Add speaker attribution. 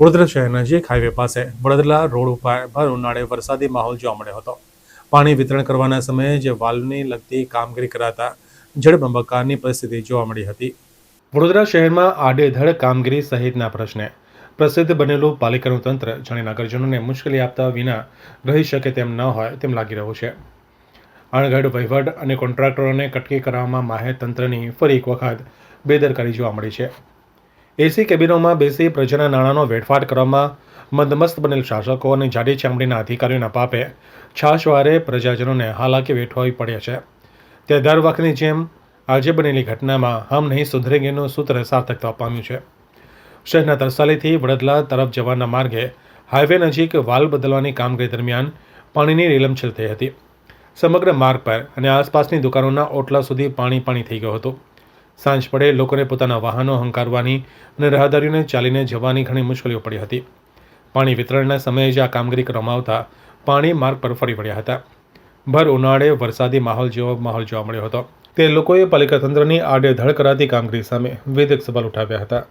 Speaker 1: વડોદરા શહેર નજીક હાઈવે પાસે વડોદરા રોડ ઉપર ભર ઉનાળે વરસાદી માહોલ જોવા મળ્યો હતો. પાણી વિતરણ કરવાના સમયે જે વાલ્વની લગતી કામગીરી કરાતા જળબંબકારની પરિસ્થિતિ જોવા મળી હતી. વડોદરા શહેરમાં આડેધડ કામગીરી સહિતના પ્રશ્ને. પ્રસિદ્ધ બનેલું પાલિકાનું તંત્ર જાણે નગરજનોને મુશ્કેલી આપતા વિના રહી શકે તેમ ન હોય તેમ લાગી રહ્યું છે. અણઘડ વહીવટ અને કોન્ટ્રાક્ટરોને કટકી કરવામાં માહેર તંત્રની ફરી એક વખત બેદરકારી જોવા મળી છે. એસી કેબિનોમાં બેસી પ્રજાના નાણાંનો વેડફાટ કરવામાં મંદમસ્ત બનેલ શાસકો અને જાડી ચામડીના અધિકારીઓના પાપે છાશવારે પ્રજાજનોને હાલાકી વેઠવાવી પડે છે. તે દર વખતની જેમ આજે બનેલી ઘટનામાં હમ નહીં સુધરેંગેનું સૂત્ર સાર્થક થવા પામ્યું છે. શહેરના તરસાલીથી વડદલા તરફ જવાના માર્ગે હાઈવે નજીક વાલ બદલવાની કામગીરી દરમિયાન પાણીની રેલમછેલ થઈ હતી. સમગ્ર માર્ગ પર અને આસપાસની દુકાનોના ઓટલા સુધી પાણી પાણી થઈ ગયું હતું. સાંજ પડે લોકોને પોતાના વાહનો હંકારવાની અને રાહદારીઓને ચાલીને જવાની ઘણી મુશ્કેલીઓ પડી હતી. પાણી વિતરણના સમયે જ આ કામગીરી કરવામાં આવતા પાણી માર્ગ પર ફરી વળ્યા હતા. ભર ઉનાળે વરસાદી માહોલ જેવો માહોલ જોવા મળ્યો હતો. તે લોકોએ પાલિકા તંત્રની આડેધડ કરાતી કામગીરી સામે વેદક સવાલ ઉઠાવ્યા હતા.